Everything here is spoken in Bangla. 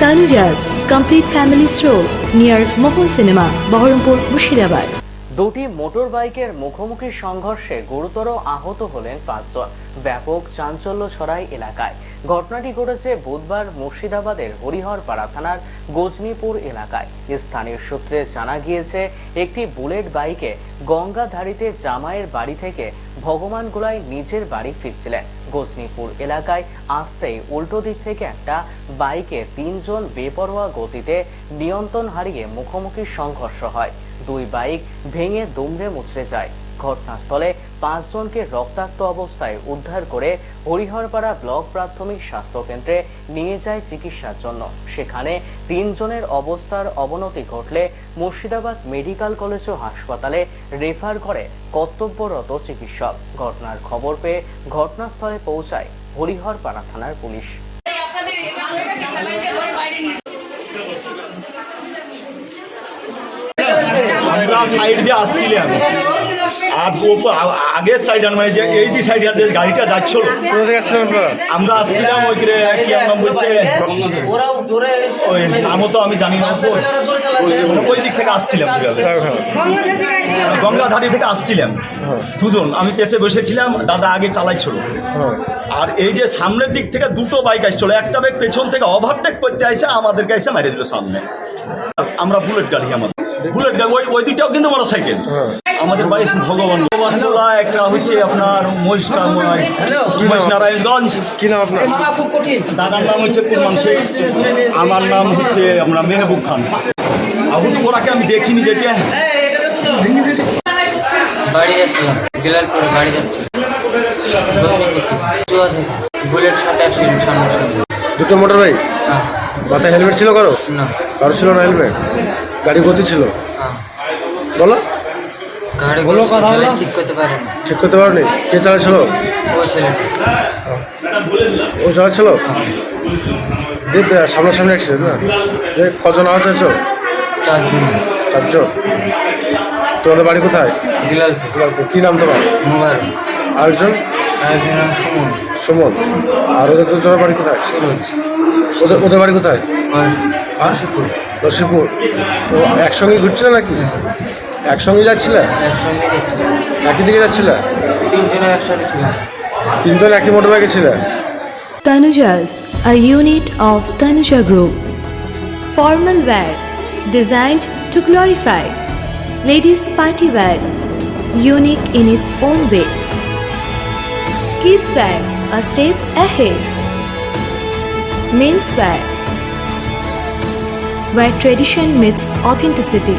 Tanujas Complete Family Stroll near Mohon Cinema, Baharampur, Mushirabad. দুটি মোটর বাইকের মুখোমুখি সংঘর্ষে গুরুতর আহত হলেন পাঁচজন। ব্যাপক চাঞ্চল্য ছড়ায় এলাকায়। ঘটনাটি ঘটেছে বুধবার মুর্শিদাবাদের হরিহরপাড়া থানার গজনীপুর এলাকায়। স্থানীয় সূত্রে জানা গিয়েছে একটি বুলেট বাইকে গঙ্গাধারীতে জামাইয়ের বাড়ি থেকে ভগবানগোলায় নিজের বাড়ি ফিরছিলেন। গজনীপুর এলাকায় আসতেই উল্টো দিক থেকে একটা বাইকে তিনজন বেপরোয়া গতিতে নিয়ন্ত্রণ হারিয়ে মুখোমুখি সংঘর্ষ হয়। দুই বাইক ভেঙে দুমড়ে মুচড়ে যায়। ঘটনাস্থলে পাঁচজনকে রক্তাক্ত অবস্থায় উদ্ধার করে হরিহরপাড়া ব্লক প্রাথমিক স্বাস্থ্য কেন্দ্রে নিয়ে যায় চিকিৎসার জন্য। সেখানে তিনজনের অবস্থার অবনতি ঘটলে মুর্শিদাবাদ মেডিকেল কলেজ ও হাসপাতালে রেফার করে কর্তব্যরত চিকিৎসক। ঘটনার খবর পেয়ে ঘটনাস্থলে পৌঁছায় হরিহরপাড়া থানার পুলিশ। সাইড দিয়ে আসছিলাম। আগের সাইড মানে যে এই যে সাইড গাড়িটা যাচ্ছিল আমরা আসছিলাম ওই কি নাম বলছে ওই নামও তো আমি জানি না ওই- দিক থেকে আসছিলাম গঙ্গাধারী থেকে আসছিলাম। দুজন আমি পেছে বসেছিলাম দাদা আগে চালাইছিল। হ্যাঁ। আর এই যে সামনের দিক থেকে দুটো বাইক আসছিল একটা বাইক পেছন থেকে ওভারটেক করতে আসে আমাদেরকে এসে মেরে দিল সামনে। আমরা বুলেট গাড়ি আমাদের। বুলেট গাড়ি ওই ওই দুইটাও কিন্তু মোটর সাইকেল হ্যাঁ। আমাদের বাড়ি ভগবান। ভগবানগোলা একটা হচ্ছে আপনার মহিষকা মহিষনারায়ণগঞ্জ কি নাম আপনার? দাদার নাম হচ্ছে কুরমান শেখ আমার নাম হচ্ছে আমরা মেহবুব খান। এখন ওরাকে আমি দেখিনি যেটা বাড়ি যাচ্ছিলাম জেলালপুরে বাড়ি যাচ্ছি। বুলেট সাথে আসছিল সামনে সামনে। দুটো মোটর বাইক? হ্যাঁ। মাথায় হেলমেট ছিল কারও? না। কারও ছিল না হেলমেট? গাড়ি গতি ছিল? হ্যাঁ। বলো। গাড়ি বলো কথা হলো? ঠিক করতে পারে না। ঠিক করতে পারোনি? কে চালাচ্ছিল? ও ছেলেটা ও চালাচ্ছিল? যে সামনাসামনি অ্যাক্সিডেন্ট না? যে কজন আহত হয়েছ? চারজন। চারজন। তোমাদের বাড়ি কোথায়? দিলালপুর। দিলালপুর। কি নাম তোমার? মোবারক আরেকজন? আরেকজন নাম সুমন। সুমন। আর ওদের দুজনের বাড়ি কোথায়? সুরজ। ওদের ওদের বাড়ি কোথায়? আর রশিপুর। ও একসঙ্গে ঘুরছিলে নাকি? একসঙ্গে যাচ্ছিলে একসঙ্গে গেছিলাম একই দিকে যাচ্ছিলে তিনজনে একসাথে ছিলাম তিনজন একই মোটর বাইকে ছিলে Tanujas, a unit of Tanuja Group. Formal wear designed to glorify. Ladies party wear, unique in its own way. Kids wear, a step ahead. Men's wear, where tradition meets authenticity.